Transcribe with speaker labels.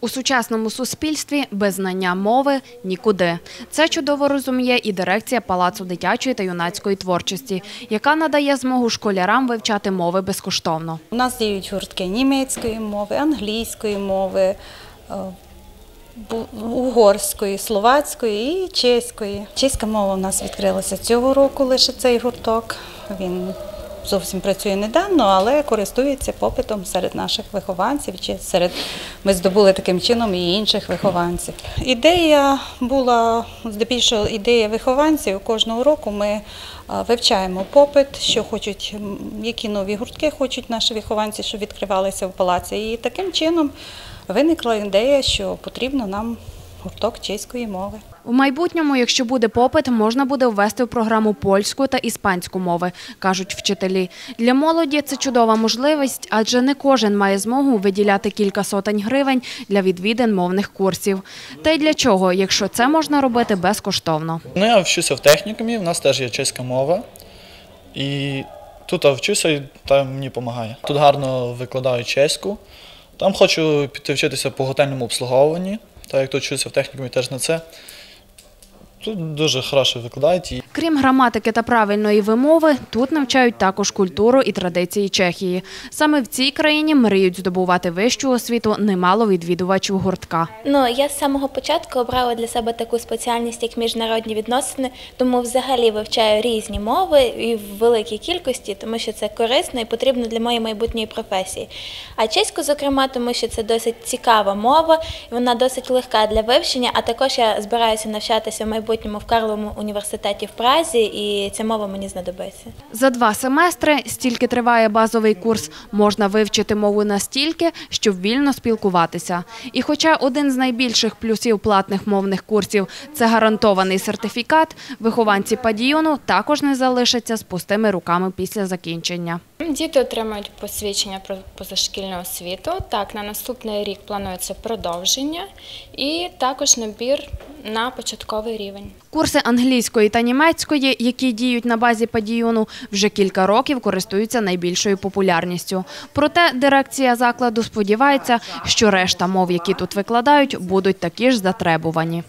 Speaker 1: У сучасному суспільстві без знання мови нікуди. Це чудово розуміє і дирекція Палацу дитячої та юнацької творчості, яка надає змогу школярам вивчати мови безкоштовно.
Speaker 2: У нас діють гуртки німецької мови, англійської мови, е, угорської, словацької і чеської. Чеська мова у нас відкрилася цього року лише цей гурток. Він зовсім працює недавно, але користується попитом серед наших вихованців. Чи серед ми здобули таким чином і інших вихованців. Ідея була здебільшого ідея вихованців. Кожного року ми вивчаємо попит, що хочуть, які нові гуртки хочуть наші вихованці, щоб відкривалися в палаці. І таким чином виникла ідея, що потрібно нам гурток чеської мови.
Speaker 1: У майбутньому, якщо буде попит, можна буде ввести в програму польську та іспанську мови, кажуть вчителі. Для молоді це чудова можливість, адже не кожен має змогу виділяти кілька сотень гривень для відвідин мовних курсів. Та й для чого, якщо це можна робити безкоштовно.
Speaker 3: Ну, я вчуся в технікумі, в нас теж є чеська мова. І тут я вчуся і там мені допомагає. Тут гарно викладають чеську. Там хочу піти вчитися по готельному обслуговуванні, так як тут вчився в технікумі теж на це. Тут дуже хорошо викладають.
Speaker 1: Крім граматики та правильної вимови, тут навчають також культуру і традиції Чехії. Саме в цій країні мріють здобувати вищу освіту немало відвідувачів гуртка.
Speaker 4: Ну, я з самого початку обрала для себе таку спеціальність, як міжнародні відносини, тому взагалі вивчаю різні мови і в великій кількості, тому що це корисно і потрібно для моєї майбутньої професії. А чеську, зокрема, тому що це досить цікава мова, вона досить легка для вивчення. А також я збираюся навчатися в майбутньому в Карловому університеті в Празі, і ця мова мені знадобиться.
Speaker 1: За два семестри, стільки триває базовий курс, можна вивчити мову настільки, щоб вільно спілкуватися. І хоча один з найбільших плюсів платних мовних курсів – це гарантований сертифікат, вихованці падіону також не залишаться з пустими руками після закінчення.
Speaker 5: Діти отримають посвідчення про позашкільну освіту. Так, на наступний рік планується продовження і також набір на початковий рівень.
Speaker 1: Курси англійської та німецької, які діють на базі падіону, вже кілька років користуються найбільшою популярністю. Проте дирекція закладу сподівається, що решта мов, які тут викладають, будуть такі ж затребувані.